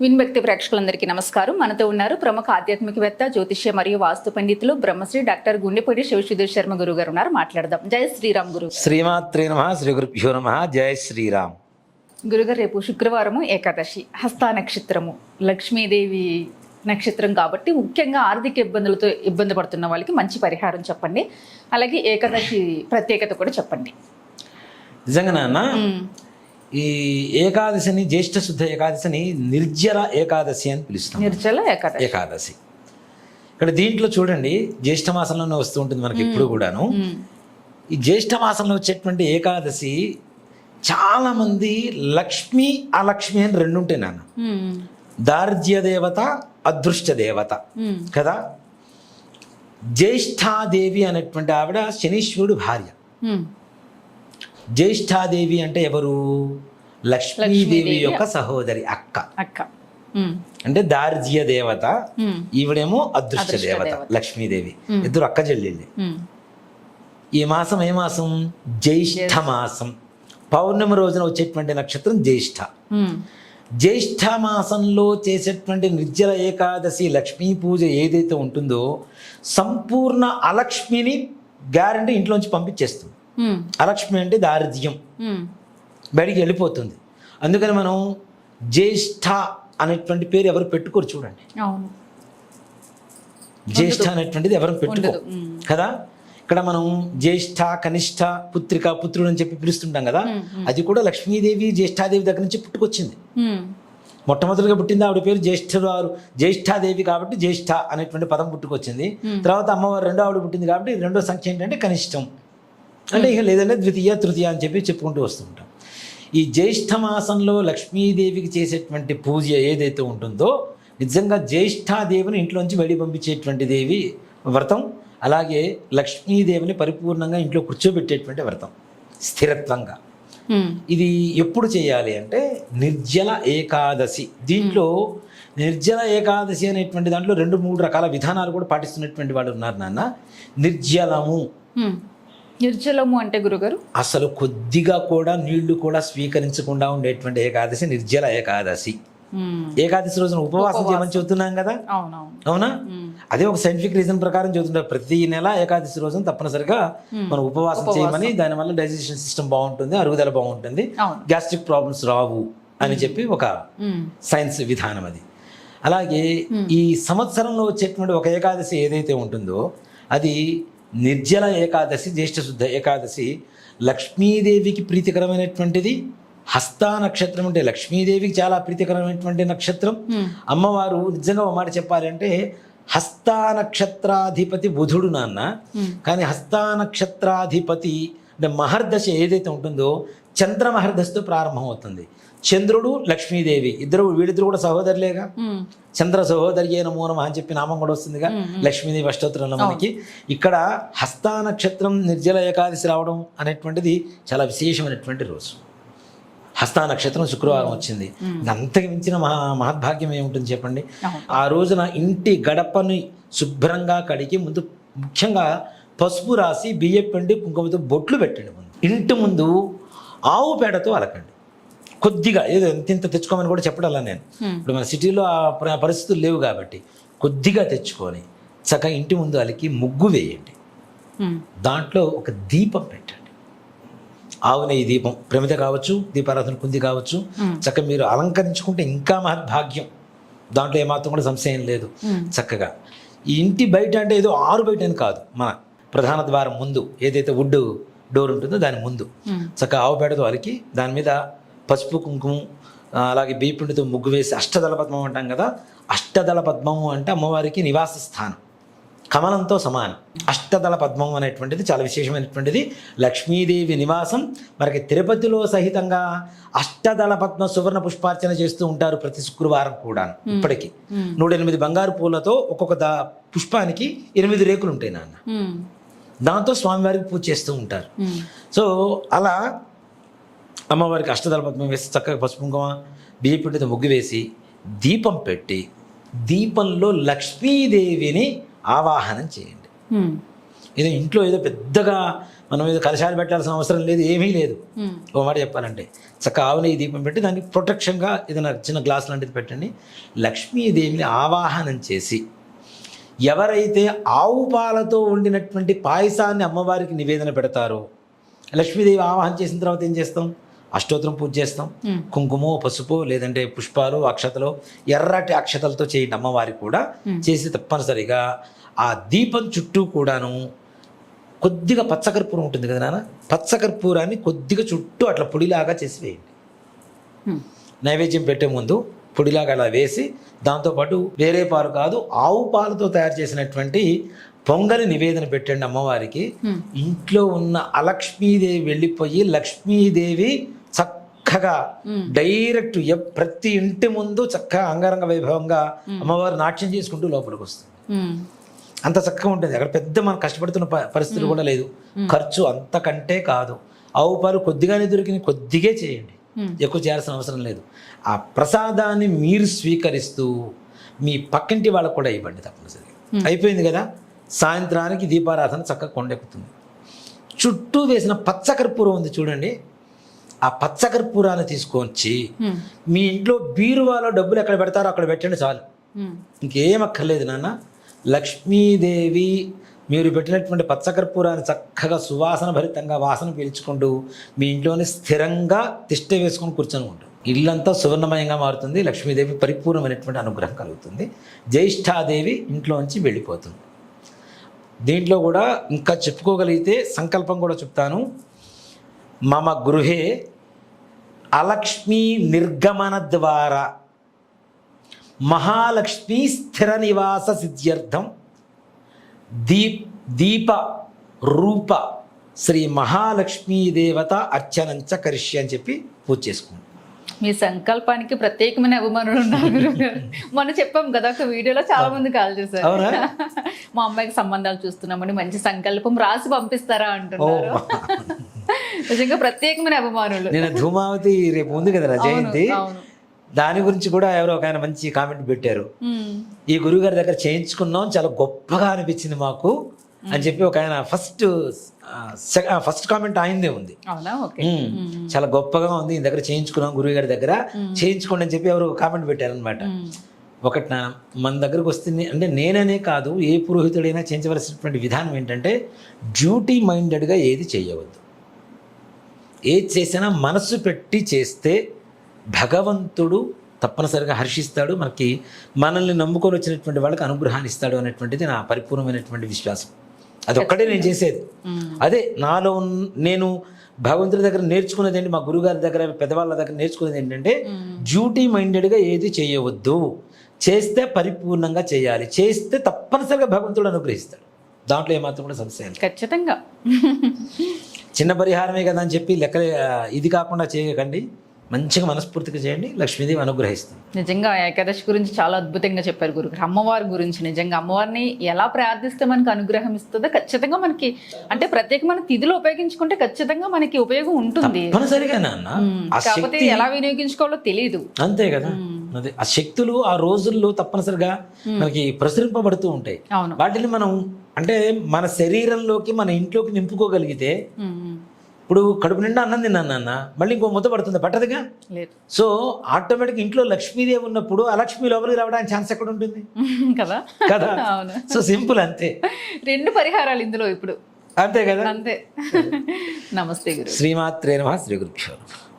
విన్భక్తి ప్రేక్షకులందరికీ నమస్కారం. మనతో ఉన్నారు ప్రముఖ ఆధ్యాత్మికవేత్త జ్యోతిష్య మరియు వాస్తు పండితులు బ్రహ్మశ్రీ డాక్టర్ గుండెపూడి శివసుధీర్ శర్మ గురువు గారు ఉన్నారు. మాట్లాడదాం. జయ శ్రీరామ్ గురు. శ్రీమాత్రే నమ శ్రీ గురుభ్యో నమ జయ శ్రీరామ్. గురుగారు రేపు శుక్రవారము ఏకాదశి హస్త నక్షత్రము లక్ష్మీదేవి నక్షత్రం కాబట్టి ముఖ్యంగా ఆర్థిక ఇబ్బందులతో ఇబ్బంది పడుతున్న వాళ్ళకి మంచి పరిహారం చెప్పండి. అలాగే ఏకాదశి ప్రత్యేకత కూడా చెప్పండి. నిజంగా నాన్న ఈ ఏకాదశిని జ్యేష్ఠ శుద్ధ ఏకాదశిని నిర్జల ఏకాదశి అని పిలుస్తాం. నిర్జల ఏకాదశి. ఏకాదశి. ఇక్కడ దీంట్లో చూడండి జ్యేష్ఠ మాసంలోనే వస్తూ ఉంటుంది మనకి ఎప్పుడు కూడాను. ఈ జ్యేష్ఠ మాసంలో వచ్చేటువంటి ఏకాదశి చాలా మంది లక్ష్మి అలక్ష్మి అని రెండు ఉంటాయి నాన్న. ఉమ్, దార్జ్య దేవత అదృష్ట దేవత. కదా? జ్యేష్ఠాదేవి అనేటువంటి ఆవిడ శనీశ్వరుడు భార్య. జ్యేష్ఠాదేవి అంటే ఎవరు? లక్ష్మీదేవి. యొక్క సహోదరి అక్క. అక్క. అంటే దార్జ్య దేవత ఈవిడేమో అదృష్ట దేవత. లక్ష్మీదేవి. ఇద్దరు అక్క చెల్లెళ్ళి. ఈ మాసం ఏ మాసం? జ్యేష్ఠ మాసం. పౌర్ణమి రోజున వచ్చేటువంటి నక్షత్రం జ్యేష్ఠ. జ్యేష్ఠ మాసంలో చేసేటువంటి నిర్జల ఏకాదశి లక్ష్మీ పూజ ఏదైతే ఉంటుందో సంపూర్ణ అలక్ష్మిని గ్యారంటీ ఇంట్లోంచి పంపించేస్తుంది. అలక్ష్మి అంటే దారిద్ర్యం. బయటికి వెళ్ళిపోతుంది. అందుకని మనం జ్యేష్ఠ అనేటువంటి పేరు ఎవరు పెట్టుకోరు చూడండి. జ్యేష్ఠ అనేటువంటిది ఎవరు పెట్టుకో. కదా? ఇక్కడ మనం జ్యేష్ఠ కనిష్ట పుత్రిక పుత్రుడు అని చెప్పి పిలుస్తుంటాం కదా? అది కూడా లక్ష్మీదేవి జ్యేష్ఠాదేవి దగ్గర నుంచి పుట్టుకొచ్చింది. మొట్టమొదటిగా పుట్టింది ఆవిడ పేరు జ్యేష్ఠవారు జ్యేష్ఠాదేవి కాబట్టి జ్యేష్ఠ అనేటువంటి పదం పుట్టుకొచ్చింది. తర్వాత అమ్మవారు రెండో ఆవిడ పుట్టింది కాబట్టి రెండో సంఖ్య ఏంటంటే కనిష్టం. అంటే ఇక లేదంటే ద్వితీయ తృతీయ అని చెప్పి చెప్పుకుంటూ వస్తుంటాం ఈ జ్యేష్ఠ మాసంలో లక్ష్మీదేవికి చేసేటువంటి పూజ ఏదైతే ఉంటుందో నిజంగా జ్యేష్ఠాదేవిని ఇంట్లోంచి వెళ్ళి పంపించేటువంటి దేవి వ్రతం అలాగే లక్ష్మీదేవిని పరిపూర్ణంగా ఇంట్లో కూర్చోబెట్టేటువంటి వ్రతం స్థిరత్వంగా. ఇది ఎప్పుడు చేయాలి అంటే నిర్జల ఏకాదశి. దీంట్లో నిర్జల ఏకాదశి అనేటువంటి దాంట్లో రెండు మూడు రకాల విధానాలు కూడా పాటిస్తున్నటువంటి వాళ్ళు ఉన్నారు నాన్న. నిర్జలము. నిర్జలము అంటే గురుగారు? అసలు కొద్దిగా కూడా నీళ్ళు కూడా స్వీకరించకుండా ఉండేటువంటి ఏకాదశి నిర్జల ఏకాదశి. ఏకాదశి రోజున ఉపవాసం చేయమని చెబుతున్నాం కదా? అవునా? అదే ఒక సైంటిఫిక్ రీజన్ ప్రకారం చెబుతుంటారు. ప్రతి నెల ఏకాదశి రోజున తప్పనిసరిగా మనం ఉపవాసం చేయమని దానివల్ల డైజెషన్ సిస్టమ్ బాగుంటుంది అరుగుదల బాగుంటుంది. గ్యాస్ట్రిక్ ప్రాబ్లమ్స్ రావు అని చెప్పి ఒక సైన్స్ విధానం అది. అలాగే ఈ సంవత్సరంలో వచ్చేటువంటి ఒక ఏకాదశి ఏదైతే ఉంటుందో అది నిర్జల ఏకాదశి జ్యేష్ఠ శుద్ధ ఏకాదశి లక్ష్మీదేవికి ప్రీతికరమైనటువంటిది హస్త నక్షత్రం అంటే లక్ష్మీదేవికి చాలా ప్రీతికరమైనటువంటి నక్షత్రం. అమ్మవారు నిజంగా ఒక మాట చెప్పాలంటే హస్త నక్షత్రాధిపతి బుధుడు నాన్న. కానీ హస్త నక్షత్రాధిపతి అంటే మహర్దశ ఏదైతే ఉంటుందో చంద్ర మహర్దశతో ప్రారంభమవుతుంది. చంద్రుడు లక్ష్మీదేవి. ఇద్దరు వీళ్ళిద్దరు కూడా సహోదరులేగా? చంద్ర సహోదరి నమో నమః అని చెప్పి నామం కూడా వస్తుందిగా? లక్ష్మీదేవి అష్టోత్తరంలో మనకి. ఇక్కడ హస్త నక్షత్రం నిర్జల ఏకాదశి రావడం అనేటువంటిది చాలా విశేషమైనటువంటి రోజు. హస్త నక్షత్రం శుక్రవారం వచ్చింది. అంతకు మించిన మహా మహద్భాగ్యం ఏముంటుంది చెప్పండి. ఆ రోజున ఇంటి గడపని శుభ్రంగా కడిగి ముందు ముఖ్యంగా పసుపు రాసి బియ్యం పిండి కుంకుమతో బొట్లు పెట్టండి ముందు. ఇంటి ముందు ఆవు పేడతో అలకండి. కొద్దిగా ఏదో ఎంత ఇంత తెచ్చుకోమని కూడా చెప్పడాలా నేను. ఇప్పుడు మన సిటీలో ఆ పరిస్థితులు లేవు కాబట్టి కొద్దిగా తెచ్చుకొని చక్కగా ఇంటి ముందు అలికి ముగ్గు వేయండి. దాంట్లో ఒక దీపం పెట్టండి. ఆవు నెయ్యి దీపం ప్రమిద కావచ్చు దీపారాధన కుంది కావచ్చు చక్కగా మీరు అలంకరించుకుంటే ఇంకా మహద్భాగ్యం. దాంట్లో ఏమాత్రం కూడా సంశయం లేదు. చక్కగా ఈ ఇంటి బయట అంటే ఏదో ఆరు బయట అని కాదు. మన ప్రధాన ద్వారం ముందు ఏదైతే వుడ్ డోర్ ఉంటుందో దాని ముందు. చక్కగా ఆవు పేడతో అలికి దాని మీద పసుపు కుంకుమ అలాగే బీపిండితో ముగ్గు వేసి అష్టదళ పద్మం అంటాం కదా అష్టదళ పద్మము అంటే అమ్మవారికి నివాస స్థానం. కమలంతో సమానం. అష్టదళ పద్మం అనేటువంటిది చాలా విశేషమైనటువంటిది. లక్ష్మీదేవి నివాసం. మనకి తిరుపతిలో సహితంగా అష్టదళ పద్మ సువర్ణ పుష్పార్చన చేస్తూ ఉంటారు ప్రతి శుక్రవారం కూడా ఇప్పటికీ. నూట ఎనిమిది బంగారు పూలతో ఒక్కొక్క దా పుష్పానికి ఎనిమిది రేకులు ఉంటాయి నాన్న దాంతో స్వామివారికి పూజ చేస్తూ ఉంటారు. సో అలా అమ్మవారికి అష్టదళ పద్మం వేసి చక్కగా పసుపు కుంకుమ బియ్యపిండితో ముగ్గు వేసి దీపం పెట్టి దీపంలో లక్ష్మీదేవిని ఆవాహనం చేయండి. ఏదో ఇంట్లో ఏదో పెద్దగా మనం మీద కలశాలు పెట్టాల్సిన అవసరం లేదు ఏమీ లేదు. ఓ మాట చెప్పాలంటే చక్కగా ఆవు నెయ్యి దీపం పెట్టి దానికి ప్రొటెక్షన్గా ఏదైనా చిన్న గ్లాస్ లాంటిది పెట్టండి. లక్ష్మీదేవిని ఆవాహనం చేసి ఎవరైతే ఆవు పాలతో వండినటువంటి పాయసాన్ని అమ్మవారికి నివేదన పెడతారో లక్ష్మీదేవి ఆవాహన చేసిన తర్వాత ఏం చేస్తాం? అష్టోత్తరం పూజ చేస్తాం. కుంకుమ పసుపు లేదంటే పుష్పాలు అక్షతలు ఎర్రటి అక్షతలతో చేయండి అమ్మవారికి కూడా. చేసి తప్పనిసరిగా ఆ దీపం చుట్టూ కూడాను కొద్దిగా పచ్చకర్పూరం ఉంటుంది కదా నాన్న? పచ్చకర్పూరాన్ని కొద్దిగా చుట్టూ అట్లా పొడిలాగా చేసి వేయండి. నైవేద్యం పెట్టే ముందు పొడిలాగా అలా వేసి దాంతోపాటు వేరే పాలు కాదు ఆవు పాలతో తయారు చేసినటువంటి పొంగలి నివేదన పెట్టండి అమ్మవారికి. ఇంట్లో ఉన్న అలక్ష్మీదేవి వెళ్ళిపోయి లక్ష్మీదేవి చక్కగా డైరెక్ట్ ప్రతి ఇంటి ముందు చక్కగా అంగరంగ వైభవంగా అమ్మవారు నాట్యం చేసుకుంటూ లోపలికి వస్తుంది అంత చక్కగా ఉంటుంది. అక్కడ పెద్ద మనం కష్టపడుతున్న పరిస్థితులు కూడా లేదు. ఖర్చు అంతకంటే కాదు. ఆవు పాలు కొద్దిగానే దొరికిన కొద్దిగే చేయండి. ఎక్కువ చేయాల్సిన అవసరం లేదు. ఆ ప్రసాదాన్ని మీరు స్వీకరిస్తూ మీ పక్కింటి వాళ్ళకు కూడా ఇవ్వండి తప్పనిసరిగా. అయిపోయింది కదా? సాయంత్రానికి దీపారాధన చక్కగా కొండెక్కుతుంది. చుట్టూ వేసిన పచ్చకర్పూరం ఉంది చూడండి. ఆ పచ్చకర్పూరాన్ని తీసుకొచ్చి మీ ఇంట్లో బీరువాలో డబ్బులు ఎక్కడ పెడతారో అక్కడ పెట్టండి చాలు. ఇంకేం అక్కర్లేదు నాన్న. లక్ష్మీదేవి మీరు పెట్టినటువంటి పచ్చకర్పూరాన్ని చక్కగా సువాసన భరితంగా వాసన పీల్చుకుంటూ మీ ఇంట్లోనే స్థిరంగా తిష్ట వేసుకొని కూర్చొని ఉంటాం ఇల్లంతా సువర్ణమయంగా మారుతుంది. లక్ష్మీదేవి పరిపూర్ణమైనటువంటి అనుగ్రహం కలుగుతుంది. జ్యేష్ఠాదేవి ఇంట్లోంచి వెళ్ళిపోతుంది. దీంట్లో కూడా ఇంకా చెప్పుకోగలిగితే సంకల్పం కూడా చెప్తాను. మమ గృహే అలక్ష్మీ నిర్గమన ద్వారా మహాలక్ష్మీ స్థిర నివాస సిద్ధ్యర్థం దీప్ దీప రూప శ్రీ మహాలక్ష్మీ దేవత అర్చనంచ కరిష్య అని చెప్పి పూజ చేసుకోండి మీ సంకల్పానికి ప్రత్యేకమైన అభిమానులు ఉన్నారు గురుగారు మొన్న చెప్పాం కదా ఒక వీడియోలో చాలా మంది కాల్ చేశారు? మా అమ్మాయికి సంబంధాలు చూస్తున్నామని మంచి సంకల్పం రాసి పంపిస్తారా అంటున్నారు. నిజంగా ప్రత్యేకమైన అభిమానులు. నేను ధూమావతి రేపు ఉంది కదా జయంతి? దాని గురించి కూడా ఎవరో ఒక ఆయన మంచి కామెంట్ పెట్టారు. ఈ గురుగారి దగ్గర చేయించుకున్నాం చాలా గొప్పగా అనిపించింది మాకు అని చెప్పి ఒక ఆయన ఫస్ట్ ఫస్ట్ కామెంట్ ఆయనదే ఉంది. చాలా గొప్పగా ఉంది ఈ దగ్గర చేయించుకున్నాం గురువు గారి దగ్గర చేయించుకోండి అని చెప్పి ఎవరు కామెంట్ పెట్టారనమాట ఉమ్, ఒకటి నా మన దగ్గరకు వస్తుంది అంటే నేననే కాదు ఏ పురోహితుడైనా చేయించవలసినటువంటి విధానం ఏంటంటే డ్యూటీ మైండెడ్గా ఏది చేయవద్దు. ఏది చేసినా మనస్సు పెట్టి చేస్తే భగవంతుడు తప్పనిసరిగా హర్షిస్తాడు మనకి మనల్ని నమ్ముకొని వచ్చినటువంటి వాళ్ళకి అనుగ్రహాన్ని ఇస్తాడు అనేటువంటిది నా పరిపూర్ణమైనటువంటి విశ్వాసం. అది ఒక్కటే నేను చేసేది. అదే నాలో నేను భగవంతుడి దగ్గర నేర్చుకున్నది ఏంటి మా గురుగారి దగ్గర పెద్దవాళ్ళ దగ్గర నేర్చుకున్నది ఏంటంటే డ్యూటీ మైండెడ్గా ఏది చేయవద్దు. చేస్తే పరిపూర్ణంగా చేయాలి. చేస్తే తప్పనిసరిగా భగవంతుడు అనుగ్రహిస్తాడు. దాంట్లో ఏమాత్రం కూడా సమస్య ఖచ్చితంగా. చిన్న పరిహారమే కదా అని చెప్పి లెక్క ఇది కాకుండా చేయకండి. మంచిగా మనస్ఫూర్తిగా చేయండి. లక్ష్మీదేవి అనుగ్రహిస్తుంది. నిజంగా ఏకాదశి గురించి చాలా అద్భుతంగా చెప్పారు గురుగారు. అమ్మవారి గురించి నిజంగా అమ్మవారిని ఎలా ప్రార్థిస్తే మనకి అనుగ్రహం ఇస్తుందో ఖచ్చితంగా మనకి అంటే ప్రత్యేకమైన తిథులు ఉపయోగించుకుంటే ఖచ్చితంగా మనకి ఉపయోగం ఉంటుంది. కాకపోతే ఎలా వినియోగించుకోవాలో తెలియదు అంతే కదా. అదే ఆ శక్తులు ఆ రోజుల్లో తప్పనిసరిగా మనకి ప్రసరింపబడుతూ ఉంటాయి. అవును. వాటిని మనం అంటే మన శరీరంలోకి మన ఇంట్లోకి నింపుకోగలిగితే. ఇప్పుడు కడుపు నిండా అన్నం తిన్నాను నాన్న మళ్ళీ ఇంకో ముద్ద పడుతుంది? పట్టదుగా? లేదు. సో ఆటోమేటిక్ ఇంట్లో లక్ష్మీదేవి ఉన్నప్పుడు ఆ లక్ష్మి లోపలికి రావడానికి ఛాన్స్ ఎక్కడ ఉంటుంది కదా? కదా సో సింపుల్ అంతే. రెండు పరిహారాలు ఇందులో ఇప్పుడు. అంతే కదా? అంతే. నమస్తే గురు. శ్రీమాత్రే నమ శ్రీ నమః.